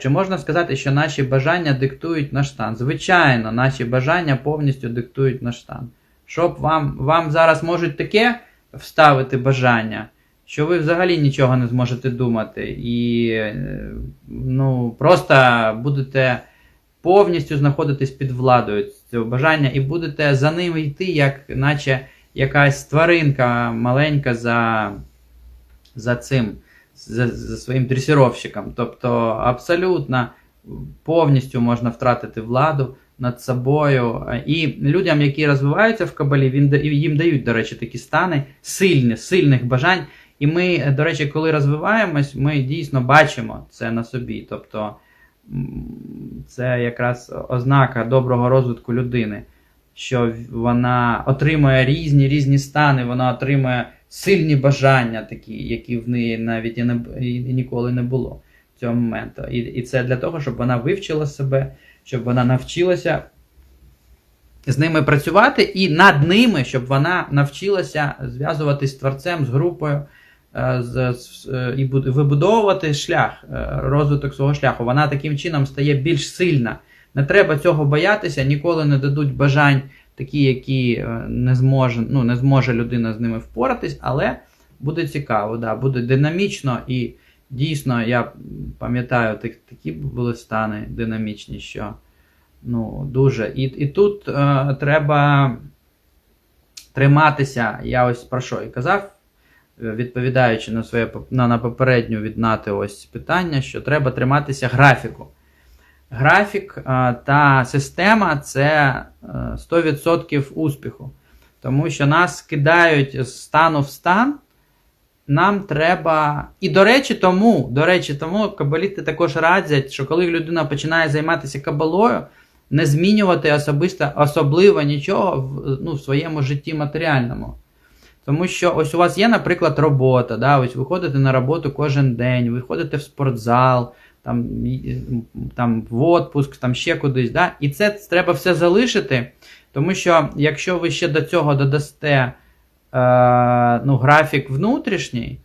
Чи можна сказати, що наші бажання диктують наш стан? Звичайно, наші бажання повністю диктують наш стан. Щоб вам, вам зараз можуть таке вставити бажання, що ви взагалі нічого не зможете думати. І е, ну, просто будете повністю знаходитись під владою цього бажання і будете за ним йти, як наче якась тваринка маленька за, за цим, за, за своїм дресіровщиком. Тобто абсолютно повністю можна втратити владу над собою. І людям, які розвиваються в кабалі, він, їм дають, до речі, такі стани сильні, сильних бажань. І ми, до речі, коли розвиваємось, ми дійсно бачимо це на собі. Тобто це якраз ознака доброго розвитку людини, що вона отримує різні різні стани, вона отримує сильні бажання, такі, які в неї навіть і, не, і ніколи не було цього моменту. І, і це для того, щоб вона вивчила себе, щоб вона навчилася з ними працювати, і над ними, щоб вона навчилася зв'язуватись з творцем, з групою. е, з- з- І вибудовувати шлях, е, розвиток свого шляху. Вона таким чином стає більш сильна. Не треба цього боятися, ніколи не дадуть бажань такі, які е, не зможе, ну, не зможе людина з ними впоратись, але буде цікаво, да, буде динамічно і дійсно, я пам'ятаю, так, такі були стани динамічні, що ну, дуже. І, і тут е, треба триматися, я ось про що і казав, е, відповідаючи на своє на, на попередню від Нати ось питання, що треба триматися графіку. Графік е, та система це е, 100% успіху. Тому що нас кидають з стану в стан. Нам треба. І до речі, тому, до речі, тому кабалісти також радять, що коли людина починає займатися кабалою, не змінювати особисто, особливо нічого в, ну, в своєму житті матеріальному. Тому що ось у вас є, наприклад, робота, да, ось ви ходите на роботу кожен день, ви ходите в спортзал, там, там в отпуск, там ще кудись. Да, і це треба все залишити, тому що якщо ви ще до цього додасте е, ну, графік внутрішній,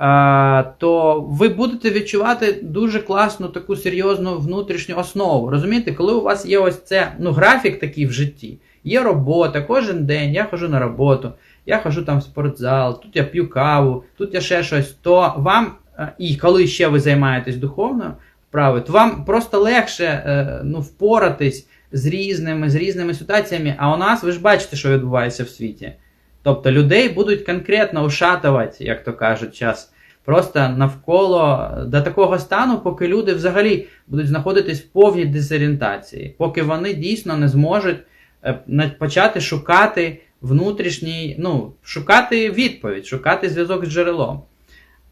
е, то ви будете відчувати дуже класну таку серйозну внутрішню основу. Розумієте, коли у вас є ось це ну, графік такий в житті, є робота кожен день, я ходжу на роботу, я ходжу там в спортзал, тут я п'ю каву, тут я ще щось, то вам, і коли ще ви займаєтесь духовною вправою, то вам просто легше е, ну, впоратись з різними, з різними ситуаціями. А у нас ви ж бачите, що відбувається в світі. Тобто людей будуть конкретно ушатувати, як то кажуть, час. Просто навколо до такого стану, поки люди взагалі будуть знаходитись в повній дезорієнтації, поки вони дійсно не зможуть е, почати шукати внутрішній, ну, шукати відповідь, шукати зв'язок з джерелом.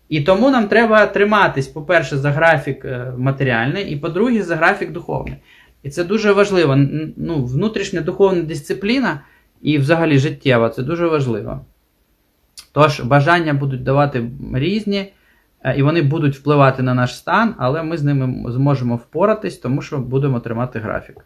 І тому нам треба триматись, по-перше, за графік е, матеріальний, і по-друге, за графік духовний. І це дуже важливо. Ну, внутрішня духовна дисципліна і взагалі життєва це дуже важливо. Тож, бажання будуть давати різні, е, і вони будуть впливати на наш стан, але ми з ними зможемо впоратись, тому що будемо тримати графік.